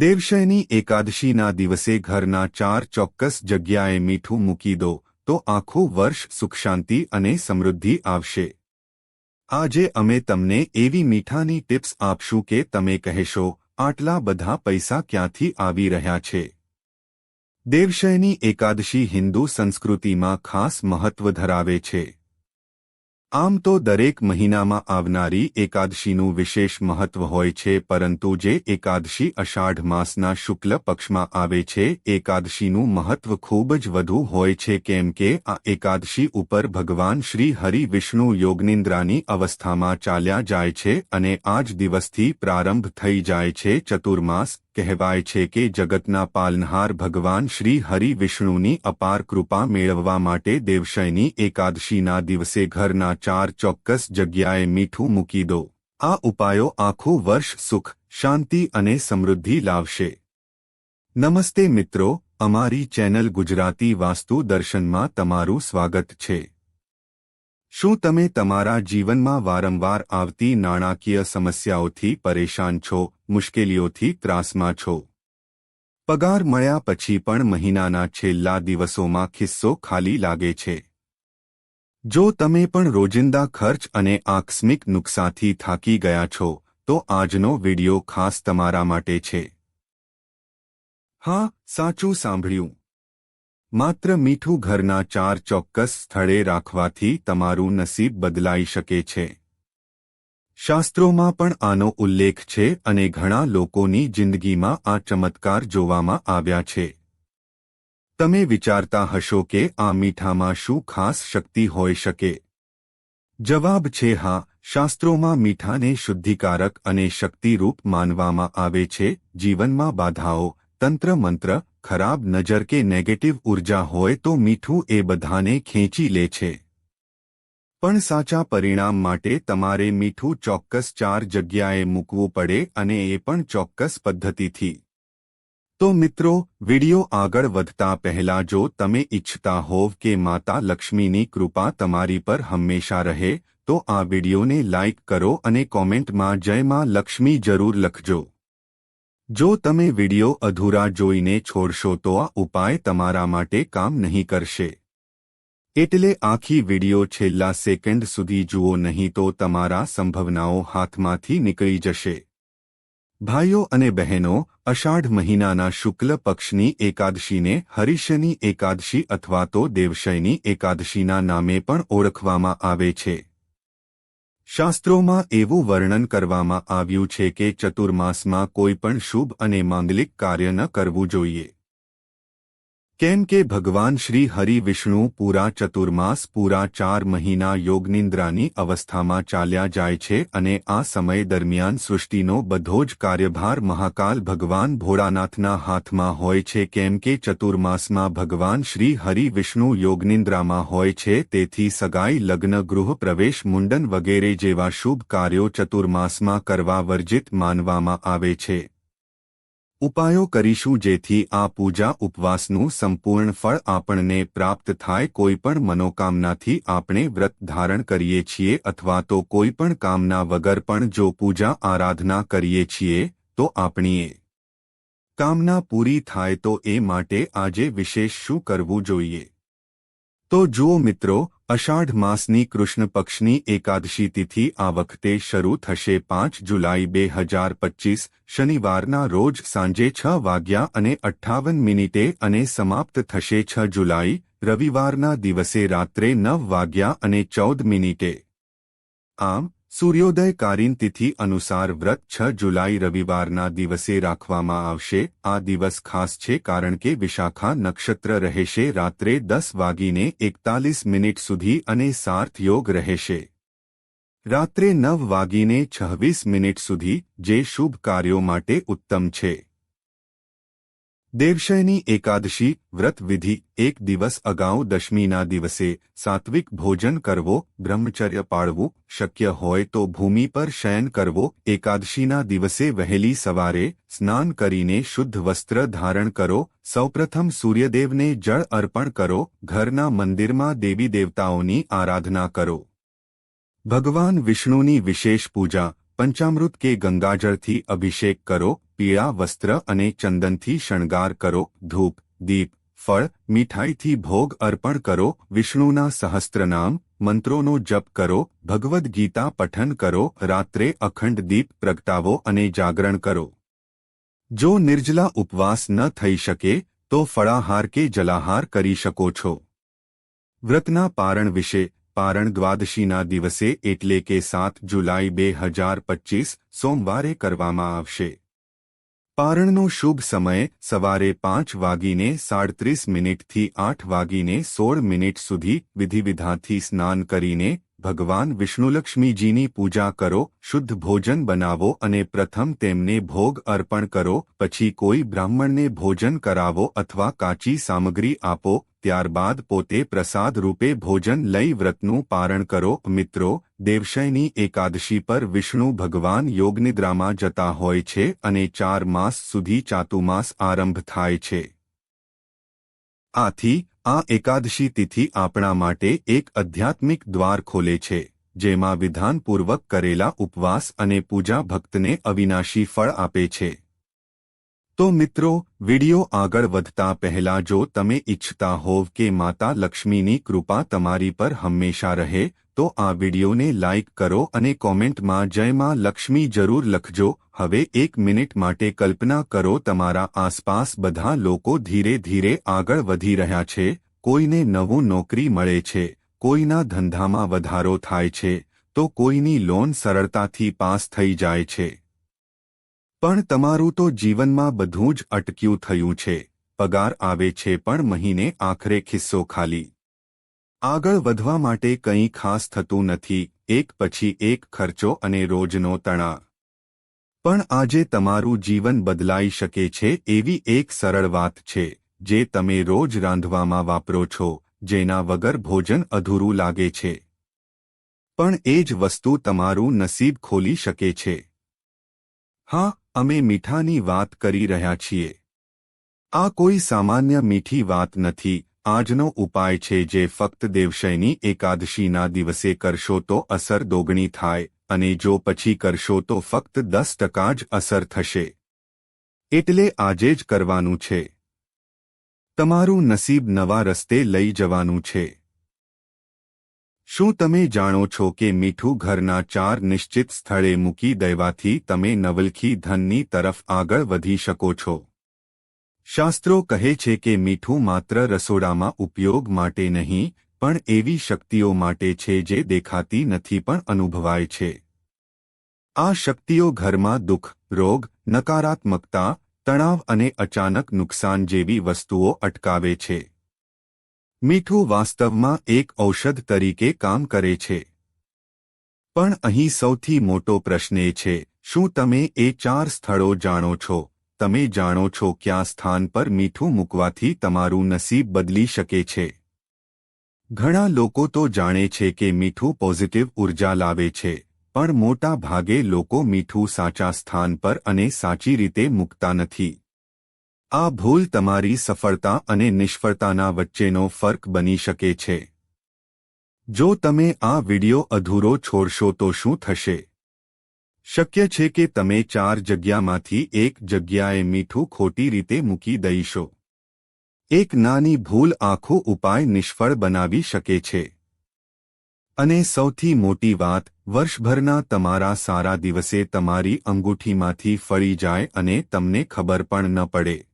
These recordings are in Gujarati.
દેવશયની એકાદશીના દિવસે ઘરના ચાર ચોક્કસ જગ્યાએ મીઠું મૂકી દો, તો આખું વર્ષ સુખ શાંતિ અને સમૃદ્ધિ આવશે. આજે અમે તમને એવી મીઠાની ટિપ્સ આપશું કે તમે કહેશો, આટલા બધા પૈસા ક્યાંથી આવી રહ્યા છે? દેવશયની એકાદશી હિન્દુ સંસ્કૃતિમાં ખાસ મહત્વ ધરાવે છે. આમ તો દરેક મહિનામાં આવનારી એકાદશીનું વિશેષ મહત્વ હોય છે, પરંતુ જે એકાદશી અષાઢ માસના શુક્લ પક્ષમાં આવે છે, એકાદશીનું મહત્વ ખૂબ જ વધુ હોય છે, કેમ કે આ એકાદશી ઉપર ભગવાન શ્રી હરિ વિષ્ણુ યોગનિંદ્રાની અવસ્થામાં ચાલ્યા જાય છે અને આ જ દિવસથી પ્રારંભ થઈ જાય છે ચતુર્માસ કહેવાય છે કે જગતના પાલનહાર ભગવાન શ્રી હરિ વિષ્ણુની અપાર કૃપા મેળવવા માટે દેવશયની એકાદશીના દિવસે ઘરના ચાર ચોક્કસ જગ્યાએ મીઠું મૂકી દો. આ ઉપાયો આખું વર્ષ સુખ, શાંતિ અને સમૃદ્ધિ લાવશે. નમસ્તે મિત્રો, અમારી ચેનલ ગુજરાતી વાસ્તુ દર્શનમાં તમારું સ્વાગત છે. શું તમે તમારા જીવનમાં વારંવાર આવતી નાણાકીય સમસ્યાઓથી પરેશાન છો? મુશ્કેલીઓથી ત્રાસમાં છો. પગાર મળ્યા પછી પણ મહિનાના છેલ્લા દિવસોમાં ખિસ્સો ખાલી લાગે છે. જો તમે પણ રોજિંદા ખર્ચ અને આકસ્મિક નુકસાનથી થાકી ગયા છો, તો આજનો વિડિયો ખાસ તમારા માટે છે. હા, સાચું સાંભળ્યું. માત્ર મીઠું ઘરના ચાર ચોક્કસ સ્થળે રાખવાથી તમારું નસીબ બદલાઈ શકે છે. શાસ્ત્રોમાં પણ આનો ઉલ્લેખ છે અને ઘણા લોકોની જિંદગીમાં આ ચમત્કાર જોવામાં આવ્યા છે. તમે વિચારતા હશો કે આ મીઠામાં શું ખાસ શક્તિ હોઈ શકે? જવાબ છે હા, શાસ્ત્રોમાં મીઠાને શુદ્ધિકારક અને શક્તિરૂપ માનવામાં આવે છે, જીવનમાં બાધાઓ, તંત્ર મંત્ર, ખરાબ નજર કે નેગેટિવ ઊર્જા હોય તો મીઠું એ બધાને ખેંચી લે છે. પણ સાચા પરિણામ માટે તમારે મીઠું ચોક્કસ ચાર જગ્યાએ મૂકવું પડે અને એ પણ ચોક્કસ પદ્ધતિથી. તો મિત્રો, વિડિયો આગળ વધતા પહેલા જો તમે ઇચ્છતા હોવ કે માતા લક્ષ્મીની કૃપા તમારી પર હંમેશા રહે, તો આ વિડિયોને લાઇક કરો અને કોમેન્ટમાં જય માં લક્ષ્મી જરૂર લખજો. જો તમે વિડિયો અધૂરા જોઈને છોડશો તો આ ઉપાય તમારા માટે કામ નહીં કરશે. એટલે આખી વિડિયો છેલ્લા સેકન્ડ સુધી જુઓ, નહીં તો તમારા સંભાવનાઓ હાથમાંથી નીકળી જશે. ભાઈઓ અને બહેનો, અષાઢ મહિનાના શુક્લ પક્ષની એકાદશીને હરિશની એકાદશી અથવા તો દેવશયની એકાદશીના નામે પણ ઓળખવામાં આવે છે. શાસ્ત્રોમાં એવું વર્ણન કરવામાં આવ્યું છે કે ચતુર્માસમાં કોઈ પણ શુભ અને માંગલિક કાર્ય ન કરવું જોઈએ. કેમ કે ભગવાન શ્રી હરિ વિષ્ણુ પૂરા ચતુર્માસ પૂરા ચાર મહિના યોગનિંદ્રાની અવસ્થામાં ચાલ્યા જાય છે અને આ સમય દરમિયાન સૃષ્ટિનો બધો જ કાર્યભાર મહાકાલ ભગવાન ભોળાનાથના હાથમાં હોય છે. કેમ કે ચતુર્માસમાં ભગવાન શ્રી હરિ વિષ્ણુ યોગનિંદ્રામાં હોય છે, તેથી સગાઈ, લગ્ન, ગૃહ પ્રવેશ, મુંડન વગેરે જેવા શુભ કાર્યો ચતુર્માસમાં કરવા વર્જિત માનવામાં આવે છે. ઉપાયો કરીશું જેથી આ પૂજા ઉપવાસનું સંપૂર્ણ ફળ આપણને પ્રાપ્ત થાય કોઈપણ મનોકામનાથી આપણે વ્રત ધારણ કરીએ છીએ અથવા તો કોઈપણ કામના વગર પણ જો પૂજા આરાધના કરીએ છીએ, તો આપણીએ કામના પૂરી થાય તો એ માટે આજે વિશેષ શું કરવું જોઈએ? તો જુઓ મિત્રો અષાઢ માસની કૃષ્ણ પક્ષની એકાદશી તિથિ આ વખતે શરૂ થશે પાંચ જુલાઈ બે હજાર પચ્ચીસ શનિવારના રોજ સાંજે છ વાગ્યા અને અઠ્ઠાવન મિનિટે અને સમાપ્ત થશે છ જુલાઈ, રવિવારના દિવસે રાત્રે નવ વાગ્યા અને ચૌદ મિનિટે. આમ સૂર્યોદયકારીન તિથિ અનુસાર વ્રત છ જુલાઈ રવિવારના દિવસે રાખવામાં આવશે. આ દિવસ ખાસ છે કારણ કે વિશાખા નક્ષત્ર રહેશે. રાત્રે દસ વાગીને એકતાલીસ મિનિટ સુધી અને સાર્થ યોગ રહેશે. રાત્રે નવ વાગીને છવ્વીસ મિનિટ સુધી જે શુભ કાર્યો માટે ઉત્તમ છે. દેવશયની એકાદશી વ્રત વિધિ એક દિવસ અગાઉ દશમીના દિવસે સાત્વિક ભોજન કરવો, બ્રહ્મચર્ય પાળવું શક્ય હોય તો ભૂમિ પર શયન કરવો, એકાદશીના દિવસે વહેલી સવારે સ્નાન કરીને શુદ્ધ વસ્ત્ર ધારણ કરો, સૌપ્રથમ સૂર્યદેવને જળ અર્પણ કરો, ઘરના મંદિરમાં દેવી દેવતાઓની આરાધના કરો. ભગવાન વિષ્ણુની વિશેષ પૂજા, પંચામૃત કે ગંગાજળથી અભિષેક કરો પીળા વસ્ત્ર અને ચંદનથી શણગાર કરો, ધૂપ, દીપ, ફળ, મીઠાઈથી ભોગ અર્પણ કરો, વિષ્ણુના સહસ્ત્રનામ મંત્રોનો જપ કરો, ભગવદ્ ગીતા પઠન કરો, રાત્રે અખંડ દીપ પ્રગટાવો અને જાગરણ કરો. જો નિર્જલા ઉપવાસ ન થઈ શકે, તો ફળાહાર કે જલાહાર કરી શકો છો. વ્રતના પારણ વિશે, પારણ દ્વાદશીના દિવસે એટલે કે સાત જુલાઈ બે હજાર પચીસ, સોમવારે કરવામાં આવશે. પારણનો શુભ સમય સવારે પાંચ વાગીને સાડત્રીસ મિનિટથી આઠ વાગીને સોળ મિનિટ સુધી વિધિવિધાથી સ્નાન કરીને ભગવાન વિષ્ણુલક્ષ્મીજીની પૂજા કરો, શુદ્ધ ભોજન બનાવો અને પ્રથમ તેમને ભોગ અર્પણ કરો, પછી કોઈ બ્રાહ્મણને ભોજન કરાવો અથવા કાચી સામગ્રી આપો, ત્યારબાદ પોતે પ્રસાદ રૂપે ભોજન લઈ વ્રતનું પારણ કરો. મિત્રો, દેવશયની એકાદશી પર વિષ્ણુ ભગવાન યોગનિદ્રામાં જતા હોય છે અને ચાર માસ સુધી ચાતુમાસ આરંભ થાય છે. આથી આ એકાદશી તિથિ આપણા માટે એક આધ્યાત્મિક દ્વાર ખોલે છે, જેમાં વિધાનપૂર્વક કરેલા ઉપવાસ અને પૂજા ભક્તને અવિનાશી ફળ આપે છે. તો મિત્રો, વિડિયો આગળ વધતા પહેલા જો તમે ઇચ્છતા હોવ કે માતા લક્ષ્મીની કૃપા તમારી પર હંમેશા રહે તો આ વિડીયોને લાઇક કરો અને કોમેન્ટમાં જય માં લક્ષ્મી જરૂર લખજો. હવે એક મિનિટ માટે કલ્પના કરો તમારા આસપાસ બધા લોકો ધીરે ધીરે આગળ વધી રહ્યા છે. કોઈને નવું નોકરી મળે છે. કોઈના ધંધામાં વધારો થાય છે. તો કોઈની લોન સરળતાથી પાસ થઈ જાય છે. પણ તમારું તો જીવનમાં બધું જ અટક્યું થયું છે. પગાર આવે છે પણ મહિને આખરે ખિસ્સો ખાલી. આગળ વધવા માટે કંઈ ખાસ થતું નથી, એક પછી એક ખર્ચો અને રોજનો તણાવ. પણ આજે તમારું જીવન બદલાઈ શકે છે એવી એક સરળ વાત છે, જે તમે રોજ રાંધવામાં વાપરો છો, જેના વગર ભોજન અધૂરું લાગે છે. પણ એ જ વસ્તુ તમારું નસીબ ખોલી શકે છે. હા, અમે મીઠાની વાત કરી રહ્યા છીએ. આ કોઈ સામાન્ય મીઠી વાત નથી આજનો ઉપાય છે જે ફક્ત દેવશયની એકાદશીના દિવસે કરશો તો અસર દોગણી થાય, અને જો પછી કરશો તો ફક્ત દસ ટકા જ અસર થશે. એટલે આજે જ કરવાનું છે. તમારું નસીબ નવા રસ્તે લઈ જવાનું છે. શું તમે જાણો છો કે મીઠું ઘરના ચાર નિશ્ચિત સ્થળે મૂકી દેવાથી તમે નવલખી ધનની તરફ આગળ વધી શકો છો? શાસ્ત્રો કહે છે કે મીઠું માત્ર રસોડામાં ઉપયોગ માટે નહીં, પણ એવી શક્તિઓ માટે છે જે દેખાતી નથી પણ અનુભવાય છે. આ શક્તિઓ ઘરમાં દુઃખ, રોગ, નકારાત્મકતા, તણાવ અને અચાનક નુકસાન જેવી વસ્તુઓ અટકાવે છે. મીઠું વાસ્તવમાં એક ઔષધ તરીકે કામ કરે છે. પણ અહીં સૌથી મોટો પ્રશ્ન એ છે, શું તમે એ ચાર સ્થળો જાણો છો? તમે જાણો છો ક્યાં સ્થાન પર મીઠું મૂકવાથી તમારું નસીબ બદલી શકે છે. ઘણા લોકો તો જાણે છે કે મીઠું પોઝિટિવ ઊર્જા લાવે છે, પણ મોટા ભાગે લોકો મીઠું સાચા સ્થાન પર અને સાચી રીતે મૂકતા નથી. આ ભૂલ તમારી સફળતા અને નિષ્ફળતાના વચ્ચેનો ફર્ક બની શકે છે. જો તમે આ વિડિયો અધૂરો છોડશો તો શું થશે? શક્ય છે કે તમે ચાર જગ્યામાંથી એક જગ્યાએ મીઠું ખોટી રીતે મૂકી દઈશો. એક નાની ભૂલ આખો ઉપાય નિષ્ફળ બનાવી શકે છે. અને સૌથી મોટી વાત, વર્ષભરના તમારા સારા દિવસે તમારી અંગૂઠીમાંથી ફળી જાય અને તમને ખબર પણ ન પડે.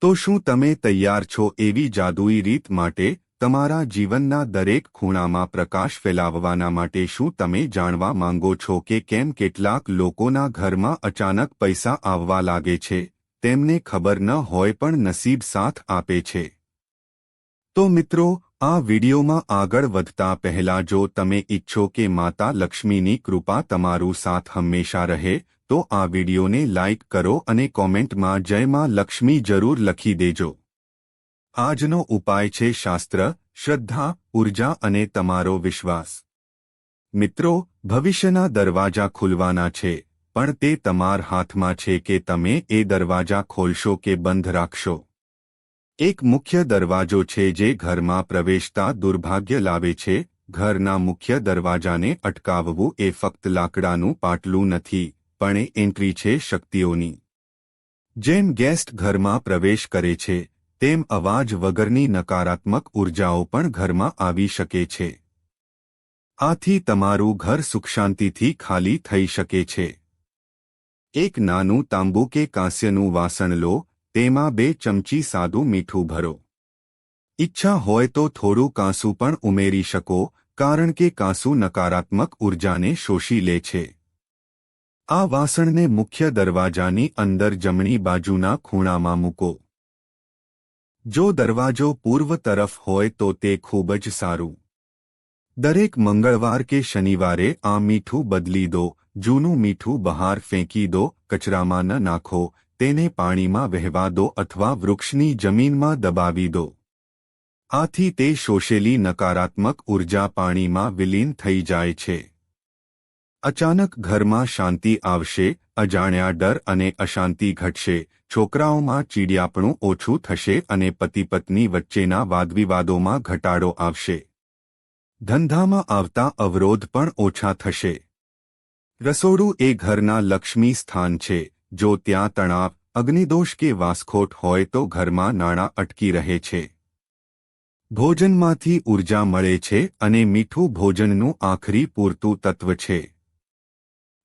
તો શું તમે તૈયાર છો એવી જાદુઈ રીત માટે તમારા જીવનના દરેક ખૂણામાં પ્રકાશ ફેલાવવાના માટે શું તમે જાણવા માંગો છો કે કેમ કેટલાક લોકોના ઘરમાં અચાનક પૈસા આવવા લાગે છે? તેમને ખબર ન હોય પણ નસીબ સાથ આપે છે. તો મિત્રો, આ વિડિયોમાં આગળ વધતા પહેલા જો તમે ઈચ્છો કે માતા લક્ષ્મીની કૃપા તમારું સાથ હંમેશા રહે, તો આ વિડિયોને લાઇક કરો અને કોમેન્ટમાં જય માં લક્ષ્મી જરૂર લખી દેજો. આજનો ઉપાય છે શાસ્ત્ર, શ્રદ્ધા, ઊર્જા અને તમારો વિશ્વાસ. મિત્રો, ભવિષ્યના દરવાજા ખુલવાના છે, પણ તે તમાર હાથમાં છે કે તમે એ દરવાજા ખોલશો કે બંધ રાખશો. એક મુખ્ય દરવાજો છે જે ઘરમાં પ્રવેશતા દુર્ભાગ્ય લાવે છે, ઘરના મુખ્ય દરવાજાને અટકાવવું એ ફક્ત લાકડાનું પાટલું નથી, પણ એ એન્ટ્રી છે શક્તિઓની. જેમ ગેસ્ટ ઘરમાં પ્રવેશ કરે છે તેમ અવાજ વગરની નકારાત્મક ઉર્જાઓ પણ ઘરમાં આવી શકે છે. આથી તમારું ઘર સુખશાંતિથી ખાલી થઈ શકે છે. એક નાનું તાંબુ કે કાંસ્યનું વાસણ લો, તેમાં બે ચમચી સાદું મીઠું ભરો. ઈચ્છા હોય તો થોડું કાંસું પણ ઉમેરી શકો, કારણ કે કાંસુ નકારાત્મક ઉર્જાને શોષી લે છે. આ વાસણને મુખ્ય દરવાજાની અંદર જમણી બાજુના ખૂણામાં મૂકો. જો દરવાજો પૂર્વ તરફ હોય તો તે ખૂબ જ સારું. દરેક મંગળવાર કે શનિવારે આ મીઠું બદલી દો, જૂનું મીઠું બહાર ફેંકી દો, કચરામાં ન નાખો, તેને પાણીમાં વહેવા દો અથવા વૃક્ષની જમીનમાં દબાવી દો. આથી તે શોષેલી નકારાત્મક ઊર્જા પાણીમાં વિલીન થઈ જાય છે. અચાનક ઘરમાં શાંતિ આવશે, અજાણ્યા ડર અને અશાંતિ ઘટશે, છોકરાઓમાં ચીડિયાપણું ઓછું થશે અને પતિ પત્ની વચ્ચેના વાદવિવાદોમાં ઘટાડો આવશે. ધંધામાં આવતા અવરોધ પણ ઓછા થશે. રસોડું એ ઘરના લક્ષ્મી સ્થાન છે. જો ત્યાં તણાવ, અગ્નિદોષ કે વાસખોટ હોય તો ઘરમાં નાણાં અટકી રહે છે. ભોજનમાંથી ઊર્જા મળે છે અને મીઠું ભોજનનું આખરી પૂરતું તત્વ છે.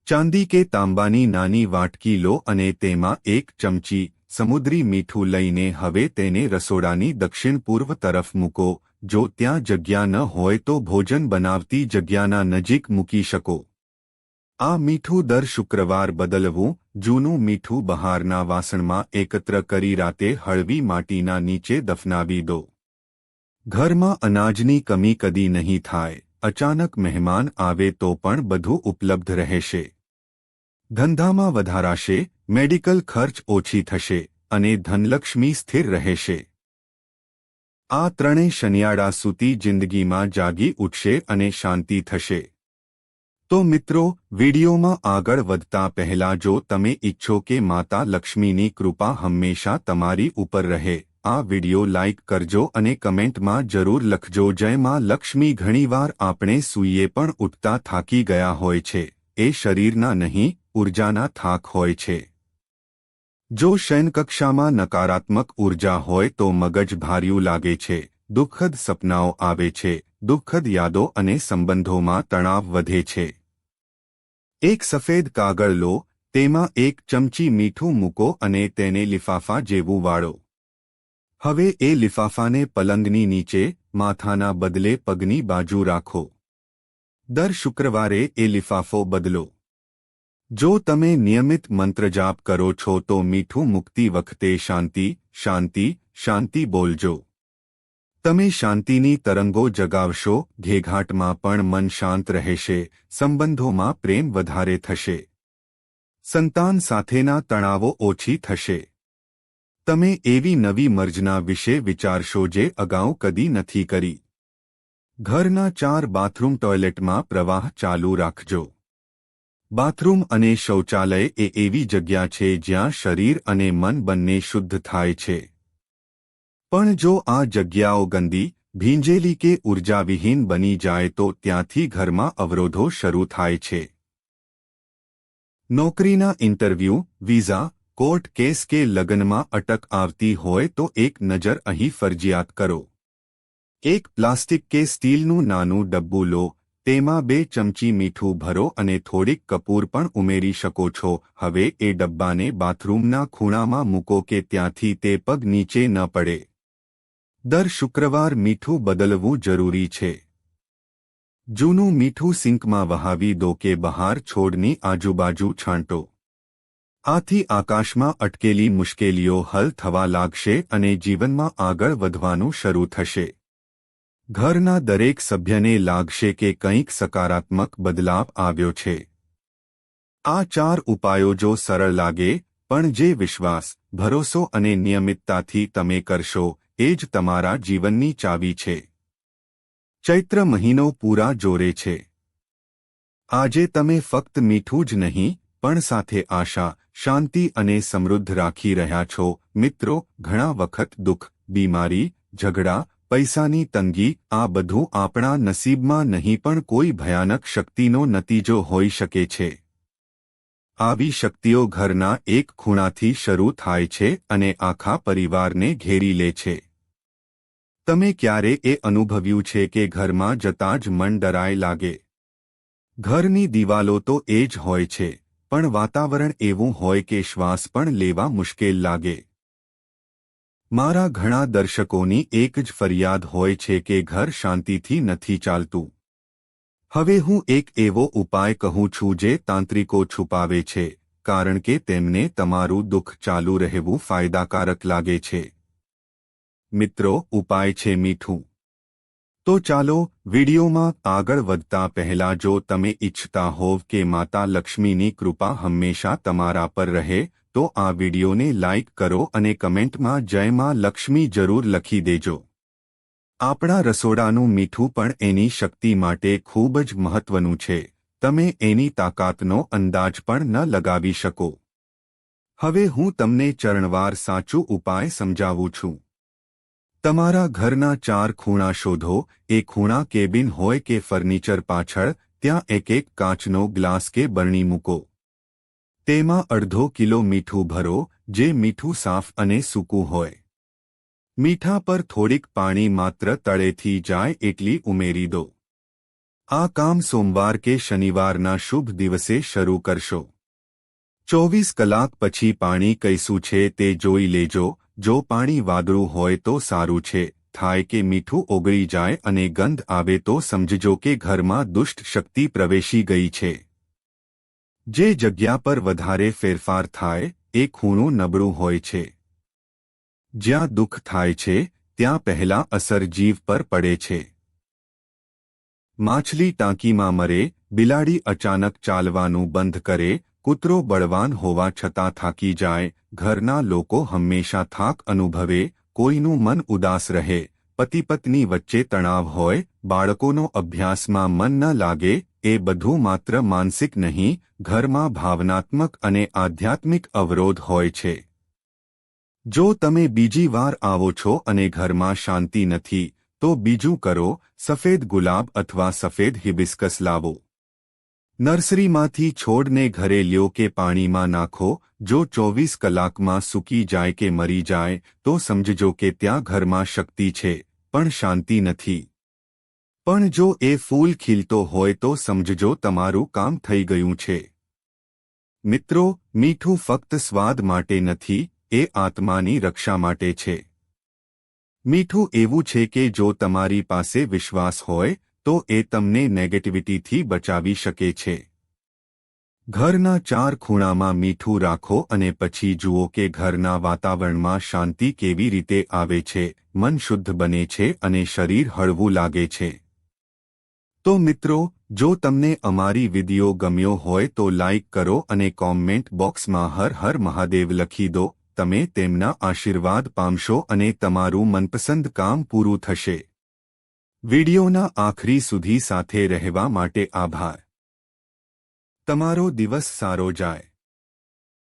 ચાંદી કે તાંબાની નાની વાટકી લો અને તેમાં એક ચમચી સમુદ્રી મીઠું લઈને હવે તેને રસોડાની દક્ષિણ પૂર્વ તરફ મૂકો. જો ત્યાં જગ્યા ન હોય તો ભોજન બનાવતી જગ્યાના નજીક મૂકી શકો. આ મીઠું દર શુક્રવાર બદલવું, જૂનું મીઠું બહારના વાસણમાં એકત્ર કરી રાતે હળવી માટીના નીચે દફનાવી દો. ઘરમાં અનાજની કમી કદી નહીં થાય. અચાનક મહેમાન આવે તો પણ બધું ઉપલબ્ધ રહેશે. ધંધામાં વધારાશે, મેડિકલ ખર્ચ ઓછી થશે અને ધનલક્ષ્મી સ્થિર રહેશે. આ ત્રણેય શનિયાળા સૂતી જિંદગીમાં જાગી ઉઠશે અને શાંતિ થશે. તો મિત્રો, વિડીયોમાં આગળ વધતા પહેલા જો તમે ઈચ્છો કે માતા લક્ષ્મીની કૃપા હંમેશા તમારી ઉપર રહે, આ વિડિયો લાઇક કરજો અને કમેન્ટમાં જરૂર લખજો જય માં લક્ષ્મી ઘણીવાર આપણે સૂઈએ પણ ઉઠતા થાકી ગયા હોય છે, એ શરીરના નહીં ઉર્જાના થાક હોય છે. જો શયનકક્ષામાં નકારાત્મક ઊર્જા હોય તો મગજ ભાર્યું લાગે છે, દુઃખદ સપનાઓ આવે છે, દુઃખદ યાદો અને સંબંધોમાં તણાવ વધે છે. એક સફેદ કાગળ લો, તેમાં એક ચમચી મીઠું મૂકો અને તેને લિફાફા જેવું વાળો. હવે એ લિફાફાને પલંગની નીચે, માથાના બદલે પગની બાજુ રાખો. દર શુક્રવારે એ લિફાફો બદલો. જો તમે નિયમિત મંત્રજાપ કરો છો તો મીઠું મુક્તિ વખતે શાંતિ શાંતિ શાંતિ બોલજો. તમે શાંતિની તરંગો જગાવશો, ઘેઘાટમાં પણ મન શાંત રહેશે, સંબંધોમાં પ્રેમ વધારે થશે. સંતાન સાથેના તણાવો ઓછી થશે. તમે એવી નવી મર્જના વિશે વિચારશો જે અગાઉ કદી નથી કરી. ઘરના ચાર બાથરૂમ ટોયલેટમાં પ્રવાહ ચાલુ રાખજો. બાથરૂમ અને શૌચાલય એ એવી જગ્યા છે જ્યાં શરીર અને મન બંને શુદ્ધ થાય છે. પણ જો આ જગ્યાઓ ગંદી, ભીંજેલી કે ઉર્જાવિહીન બની જાય તો ત્યાંથી ઘરમાં અવરોધો શરૂ થાય છે. નોકરીના ઇન્ટરવ્યૂ, વિઝા, કોર્ટ કેસ કે લગ્નમાં અટક આવતી હોય તો એક નજર અહીં ફરજિયાત કરો. એક પ્લાસ્ટિક કે સ્ટીલનું નાનું ડબ્બું લો તેમાં બે ચમચી મીઠું ભરો અને થોડીક કપૂર પણ ઉમેરી શકો છો. હવે એ ડબ્બાને બાથરૂમના ખૂણામાં મૂકો કે ત્યાંથી તે પગ નીચે ન પડે. દર શુક્રવાર મીઠું બદલવું જરૂરી છે. જૂનું મીઠું સિંકમાં વહાવી દો કે બહાર છોડની આજુબાજુ છાંટો. આથી આકાશમાં અટકેલી મુશ્કેલીઓ હલ થવા લાગશે અને જીવનમાં આગળ વધવાનું શરૂ થશે. ઘરના દરેક સભ્યને લાગશે કે કંઈક સકારાત્મક બદલાવ આવ્યો છે. આ ચાર ઉપાયો જો સરળ લાગે, પણ જે વિશ્વાસ, ભરોસો અને નિયમિતતાથી તમે કરશો, એ જ તમારા જીવનની ચાવી છે. ચૈત્ર મહિનો પૂરા જોરે છે. આજે તમે ફક્ત મીઠું જ નહીં, પણ સાથે આશા, શાંતિ અને સમૃદ્ધ રાખી રહ્યા છો. મિત્રો, ઘણા વખત દુઃખ, બીમારી, ઝઘડા પૈસાની તંગી, આ બધું આપણા નસીબમાં નહીં પણ કોઈ ભયાનક શક્તિનો નતીજો હોઈ શકે છે. આવી શક્તિઓ ઘરના એક ખૂણાથી શરૂ થાય છે અને આખા પરિવારને ઘેરી લે છે. તમે ક્યારે એ અનુભવ્યું છે કે ઘરમાં જતા જ મન ડરાય લાગે? ઘરની દિવાલો તો એ જ હોય છે, પણ વાતાવરણ એવું હોય કે શ્વાસ પણ લેવા મુશ્કેલ લાગે. મારા ઘણા દર્શકોની એક જ ફરિયાદ હોય છે કે ઘર શાંતિથી નથી ચાલતું. હવે હું એક એવો ઉપાય કહું છું જે તાંત્રિકો છુપાવે છે, કારણ કે તેમને તમારું દુઃખ ચાલુ રહેવું ફાયદાકારક લાગે છે. મિત્રો, ઉપાય છે મીઠું. તો ચાલો, વિડીયોમાં આગળ વધતા પહેલા જો તમે ઈચ્છતા હોવ કે માતા લક્ષ્મીની કૃપા હંમેશા તમારા પર રહે તો આ વિડીયોને લાઇક કરો અને કમેન્ટમાં જય માં લક્ષ્મી જરૂર લખી દેજો. આપણા રસોડાનું મીઠું પણ એની શક્તિ માટે ખૂબ જ મહત્વનું છે. તમે એની તાકાતનો અંદાજ પણ ન લગાવી શકો. હવે હું તમને ચરણવાર સાચું ઉપાય સમજાવું છું. તમારા ઘરના ચાર ખૂણા શોધો, એ ખૂણા કેબિન હોય કે ફર્નિચર પાછળ, ત્યાં એક એક કાચનો ગ્લાસ કે બરણી મૂકો. તેમાં અડધો કિલો મીઠું ભરો, જે મીઠું સાફ અને સૂકું હોય. મીઠા પર થોડીક પાણી માત્ર તળેથી જાય એટલી ઉમેરી દો. આ કામ સોમવાર કે શનિવારના શુભ દિવસે શરૂ કરશો. ચોવીસ કલાક પછી પાણી કૈસું છે તે જોઈ લેજો, જો પાણી વાદળું હોય તો સારું છે, થાય કે મીઠું ઓગળી જાય અને ગંધ આવે તો સમજજો કે ઘરમાં દુષ્ટ શક્તિ પ્રવેશી ગઈ છે. જે જગ્યા પર વધારે ફેરફાર થાય, એ ખૂણું નબળું હોય છે. જ્યાં દુઃખ થાય છે, ત્યાં પહેલા અસર જીવ પર પડે છે. માછલી ટાંકીમાં મરે, બિલાડી અચાનક ચાલવાનું બંધ કરે, કૂતરો બળવાન હોવા છતાં થાકી જાય, ઘરના લોકો હંમેશા થાક અનુભવે, કોઈનું મન ઉદાસ રહે પતિ પત્ની વચ્ચે તણાવ હોય, બાળકોનો અભ્યાસમાં મન ન લાગે એ બધું માત્ર માનસિક નહીં, ઘરમાં ભાવનાત્મક અને આધ્યાત્મિક અવરોધ હોય છે. જો તમે બીજી વાર આવો છો અને ઘરમાં શાંતિ નથી, તો બીજું કરો, સફેદ ગુલાબ અથવા સફેદ હિબિસ્કસ લાવો. નર્સરીમાંથી છોડને ઘરે લ્યો કે પાણીમાં નાખો, જો ચોવીસ કલાકમાં સૂકી જાય કે મરી જાય, તો સમજજો કે ત્યાં ઘરમાં શક્તિ છે, પણ શાંતિ નથી. પણ જો એ ફૂલ ખીલતો હોય તો સમજજો તમારું કામ થઈ ગયું છે. મિત્રો, મીઠું ફક્ત સ્વાદ માટે નથી, એ આત્માની રક્ષા માટે છે. મીઠું એવું છે કે જો તમારી પાસે વિશ્વાસ હોય, તો એ તમને નેગેટિવિટીથી બચાવી શકે છે. ઘરના ચાર ખૂણામાં મીઠું રાખો અને પછી જુઓ કે ઘરના વાતાવરણમાં શાંતિ કેવી રીતે આવે છે, મન શુદ્ધ બને છે અને શરીર હળવું લાગે છે. તો મિત્રો, જો તમને અમારી વીડિયો ગમ્યો હોય તો લાઇક કરો અને કોમેન્ટ બોક્સમાં હર હર મહાદેવ લખી દો. તમે તેમના આશીર્વાદ પામશો અને તમારું મનપસંદ કામ પૂરું થશે. વિડીયોના આખરી સુધી સાથે રહેવા માટે આભાર. તમારો દિવસ સારો જાય.